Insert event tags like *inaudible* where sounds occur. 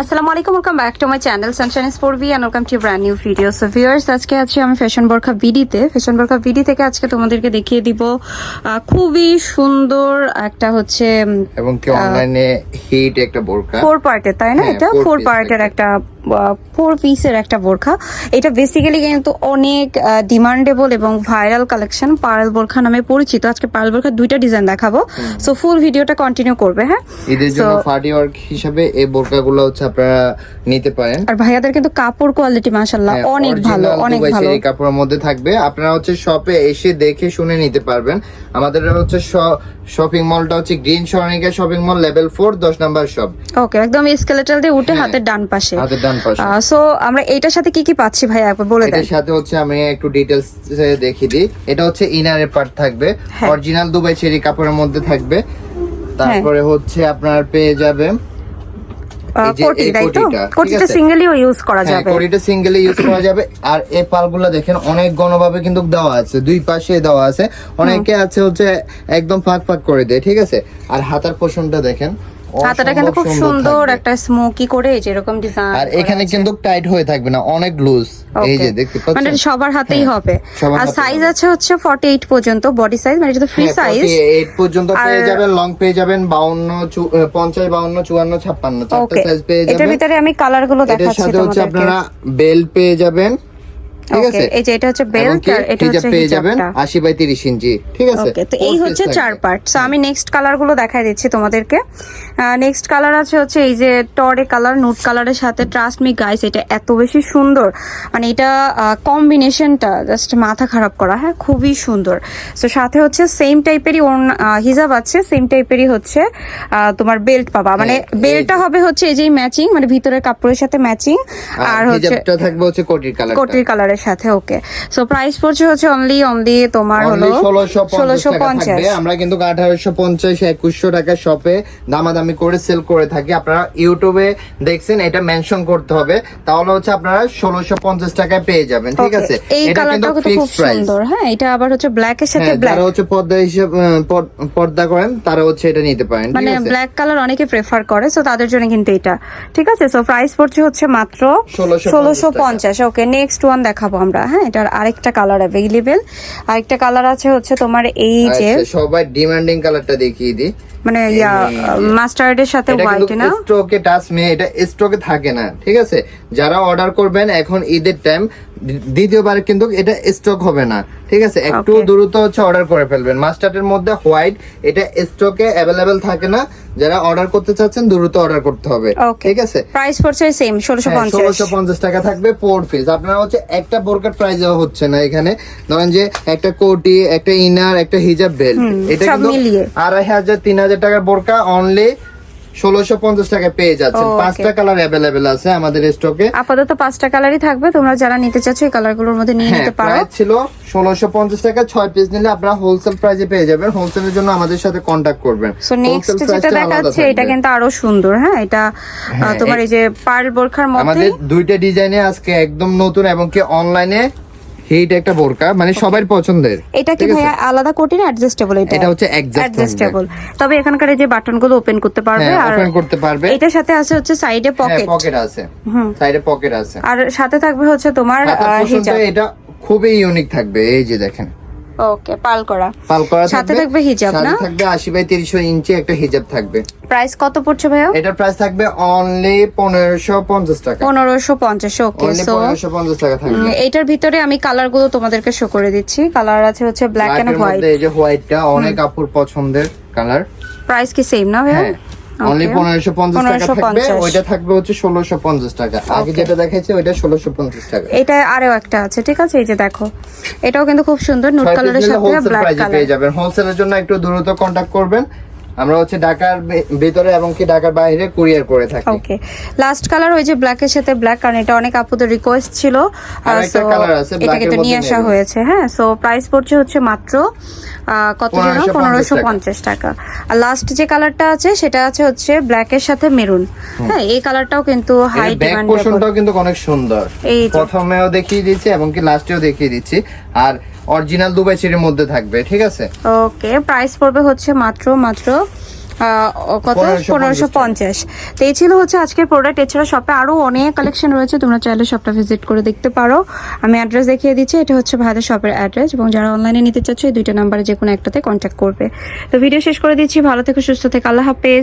আসসালামু আলাইকুম welcome back to my channel sunshine sport V and welcome to brand new video so viewers আজকে আছি আমি fashion Barkha বিডিতে ফ্যাশন বরখা বিডি থেকে আজকে তোমাদেরকে দেখিয়ে দিব খুবই সুন্দর একটা হচ্ছে এবং কি অনলাইনে হিট একটা বোরকা। ফোর পার্টের তাই না? হ্যাঁ, এটা ফোর পার্টের একটা ফোর পিসের একটা বোরখা। এটা বেসিক্যালি কিন্তু অনেক ডিমান্ডেবল এবং ভাইরাল কালেকশন পার্ল বোরখা নামে পরিচিত। আজকে পার্ল বোরখা দুইটা ডিজাইন দেখাবো। সো ফুল ভিডিওটা কন্টিনিউ করবে হ্যাঁ? ঈদের জন্য পার্টি ওয়ার্ক হিসাবে এই বোরকাগুলো হচ্ছে আপনারা নিতে পারেন। আর ভাইয়াদের কিন্তু কাপড় কোয়ালিটি মাশাল্লাহ হ্যাঁ, অনেক ভালো অনেক ভালো। চেরি কাপড়ের মধ্যে থাকবে। আপনারা হচ্ছে শপে এসে দেখে শুনে নিতে পারবেন। আমাদের হচ্ছে শপিং মলটা হচ্ছে green Saranika shopping mall level four দশ নাম্বার শপ ওকে একদম স্কেলেটাল দিয়ে উঠে হ্যাঁ। হাতের ডান পাশে। হাতের ডান পাশে সো আমরা এইটার সাথে কি কি পাচ্ছি ভাই একবার বলে দেন। এটার সাথে হচ্ছে আমি একটু ডিটেলস দেখিয়ে দিই। এটা হচ্ছে ইনারের পার্ট থাকবে। হ্যাঁ। অরিজিনাল দুবাই চেরি কাপড়ের মধ্যে থাকবে। তারপরে হচ্ছে আপনার পেয়ে যাবে কোটি তাই তো? কোটিটা, ঠিক কোটিটা আছে? সিঙ্গেলিও ইউজ করা হ্যাঁ যাবে। কড়িটা সিঙ্গেলে ইউজ করা *coughs* যাবে। আর এই পালগুলো দেখেন অনেক ঘনভাবে কিন্তু দেওয়া আছে। দুই পাশে দেওয়া আছে। অনেকে আছে হচ্ছে একদম ফাঁক ফাঁক করে দেয় ঠিক আছে? আর হাতার পোষণটা দেখেন হাতাটা কিন্তু খুব সুন্দর একটা স্মোকি করে যেরকম ডিজাইন আর এখানে কিন্তু টাইট হয়ে থাকবে না অনেক লুজ এই যে দেখতে মানে সবার হাতেই হ্যাঁ, হবে। আর সাইজ আছে হচ্ছে 48 পর্যন্ত বডি সাইজ মানে এটা তো ফ্রি সাইজ 48 পর্যন্ত পেয়ে যাবেন লং পেয়ে যাবেন 52 50 52 54 56 চারটা সাইজ পেয়ে এটার ভিতরে আমি কালারগুলো এটার দেখাচ্ছি সাথে হচ্ছে আপনারা বেল পেয়ে যাবেন। ঠিক আছে? এই যে এটা হচ্ছে বেল্ট আর এটা হচ্ছে পেয়ে যাবেন 80 বাই 30 ইঞ্চি ঠিক আছে? ওকে তো এই হচ্ছে চার পার্ট সো আমি নেক্সট কালারগুলো দেখাই দিচ্ছি তোমাদেরকে। নেক্সট কালার আছে হচ্ছে এই যে টরে কালার নুট কালারের সাথে ট্রাস্ট মি গাইস এটা এত বেশি সুন্দর। মানে এটা কম্বিনেশনটা জাস্ট মাথা খারাপ করা হ্যাঁ? খুবই সুন্দর। সো সাথে হচ্ছে সেম টাইপেরই হিজাব আছে সেম টাইপেরই হচ্ছে তোমার বেল্ট পাবা। মানে হ্যাঁ, বেল্টটা হবে হচ্ছে এই যে ম্যাচিং মানে ভিতরের কাপড়ের সাথে ম্যাচিং আর হচ্ছে হিজাবটা থাকবে হচ্ছে কোটির কালার কোটির কালারের সাথে ওকে সো প্রাইস পড়ছে হচ্ছে অনলি অনলি তোমার হলো ষোলোশো পঞ্চাশ আমরা কিন্তু আঠারোশো পঞ্চাশ একুশশো টাকা শপে দামাদামি করে সেল করে থাকি। আপনারা ইউটিউবে দেখছেন এটা মেনশন করতে হবে। তাহলে হচ্ছে আপনারা ষোলোশো পঞ্চাশ টাকায় পেয়ে যাবেন ঠিক আছে? এই কিন্তু খুব সুন্দর হ্যাঁ? এটা আবার হচ্ছে ব্ল্যাক এর সাথে ব্ল্যাক যারা হচ্ছে পর্দা হিসেব পর্দা করেন তারা হচ্ছে এটা নিতে পারেন মানে ব্ল্যাক কালার অনেকে প্রেফার করে সো তাদের জন্য কিন্তু এটা ঠিক আছে? সো প্রাইস পড়ছে হচ্ছে মাত্র 1650 ষোলোশো পঞ্চাশ ওকে নেক্সট ওয়ান দেখাবো। আমরা। হ্যাঁ এটার আরেকটা কালার অ্যাভেলেবেল আরেকটা কালার আছে হচ্ছে তোমার এই যে আচ্ছা সবাই ডিমান্ডিং কালারটা দেখিয়ে দিই। মানে ইয়া মাস্টার্ডের সাথে হোয়াইট না? স্টকে টাচ মে এটা স্টকে থাকে না ঠিক আছে? যারা অর্ডার করবেন এখন ঈদের টাইম দ্বিতীয়বার কিন্তু এটা স্টক হবে না ঠিক আছে? একটু দ্রুত হচ্ছে অর্ডার করে ফেলবেন। মাস্টার্ডের মধ্যে হোয়াইট এটা স্টকে অ্যাভেলেবেল থাকে না। যারা অর্ডার করতে চাচ্ছেন দ্রুত অর্ডার করতে হবে ঠিক আছে? প্রাইস পড়ছে সেম ষোলোশো পঞ্চাশ। ষোলোশো পঞ্চাশ টাকা থাকবে ফোর পিস আপনারা হচ্ছে একটা বোরকার প্রাইস দেওয়া হচ্ছে না এখানে। ধরেন যে একটা কোটি একটা ইনার একটা হিজাব বেল্ট এটা কিন্তু। আড়াই হাজার তিন হাজার টাকার বোরকা অনলি ষোলোশো পঞ্চাশ টাকা পেয়ে যাচ্ছেন। পাঁচটা কালার অ্যাভেলেবেল আছে আমাদের স্টকে আপাতত পাঁচটা কালারই থাকবে। তোমরা যারা নিতে চাচ্ছ এই কালারগুলোর মধ্যে নিয়ে হ্যাঁ নিতে পারো। ছিল ষোলোশো পঞ্চাশ টাকা ছয় পিস নিলে আপনারা হোলসেল প্রাইসে পেয়ে যাবেন। হোলসেলের জন্য আমাদের সাথে কন্ট্যাক্ট করবেন। সো নেক্সট যেটা দেখাচ্ছে এটা কিন্তু আরও সুন্দর হ্যাঁ? এটা হ্যাঁ, তোমার এই- এই যে পার্ল বোরখার মধ্যে আমাদের দুইটা ডিজাইনে আজকে একদম নতুন এবং কি অনলাইনে হিট একটা বোরকা মানে সবার পছন্দের এটা কি ভাইয়া আলাদা কোটি না অ্যাডজাস্টেবল এটা এটা হচ্ছে অ্যাডজাস্টেবল তবে এখানকার এই যে বাটনগুলো ওপেন করতে পারবে হ্যাঁ আর ওপেন করতে পারবে। এটার সাথে আছে হচ্ছে সাইডে পকেট পকেট আছে। হুম। সাইডে পকেট আছে। আর সাথে থাকবে হচ্ছে তোমার হিজাব এটা খুবই ইউনিক থাকবে এই যে দেখেন। ওকে পাল করা। পাল করা সাথে থাকবে। হিজাব, সাথে না? থাকবে 80 বাই 300 ইঞ্চি একটা হিজাব থাকবে। প্রাইস কত পড়ছে ভাইয়া? এটার প্রাইস থাকবে অনলি 1550 টাকা। পনেরোশো পঞ্চাশ ওকে অনলি সো 1550 টাকা থাকবে। এইটার ভিতরে আমি কালারগুলো তোমাদেরকে শো করে দিচ্ছি। কালার আছে হচ্ছে ব্ল্যাক এন্ড হোয়াইট এই যে হোয়াইটটা অনেক আপুর পছন্দের কালার প্রাইস কি সেম না ভাইয়া? হ্যাঁ। Only Okay. 1550 টাকা থাকবে 1550 ওইটা থাকবে হচ্ছে 1650 টাকা। আগে যেটা দেখাইছি ওইটা 1650 টাকা। এটা আরও একটা আছে ঠিক আছে? এই যে দেখো এটাও কিন্তু খুব সুন্দর নুট কালারের সাথে ব্ল্যাক কালার পেয়ে যাবেন। হোলসেলের জন্য একটু দ্রুত কন্টাক্ট করবেন। আমরা হচ্ছে ঢাকার ভিতরে এবং কি ঢাকার বাইরে কুরিয়ার করে থাকি। ওকে লাস্ট কালার ওই যে ব্ল্যাক এর সাথে ব্ল্যাক কারণ এটা অনেক আপুদের রিকোয়েস্ট ছিল। আর একটা colour আছে, এটা কিন্তু নিয়ে আসা হয়েছে হ্যাঁ? সো প্রাইস পড়ছে হচ্ছে মাত্র কত যেন? 1550 পনেরোশো টাকা। আর লাস্ট যে কালারটা আছে সেটা আছে হচ্ছে ব্ল্যাক এর সাথে মেরুন হ্যাঁ এই কালারটাও কিন্তু হাই ডিমান্ড পোর্শনটাও কিন্তু অনেক সুন্দর। এই প্রথমেও দেখিয়ে দিচ্ছি এবং কি লাস্টেও দেখিয়ে দিচ্ছি। আর অরিজিনাল দুবাই চেরির মধ্যে থাকবে ঠিক আছে? ওকে প্রাইস পড়বে হচ্ছে মাত্র মাত্র কত? 1550 পনেরোশো পঞ্চাশ। তো এই ছিল হচ্ছে আজকের প্রোডাক্ট এছাড়া শপে আরও অনেক কালেকশন রয়েছে তোমরা চাইলে শপটা ভিজিট করে দেখতে পারো। আমি অ্যাড্রেস দেখিয়ে দিচ্ছি এটা হচ্ছে ভাইদের শপের অ্যাড্রেস এবং যারা অনলাইনে নিতে চাচ্ছ এই দুইটা নাম্বারে যে কোনো একটাতে কন্ট্যাক্ট করবে। তো ভিডিও শেষ করে দিচ্ছি ভালো থেকে সুস্থ থেকে আল্লাহ হাফেজ।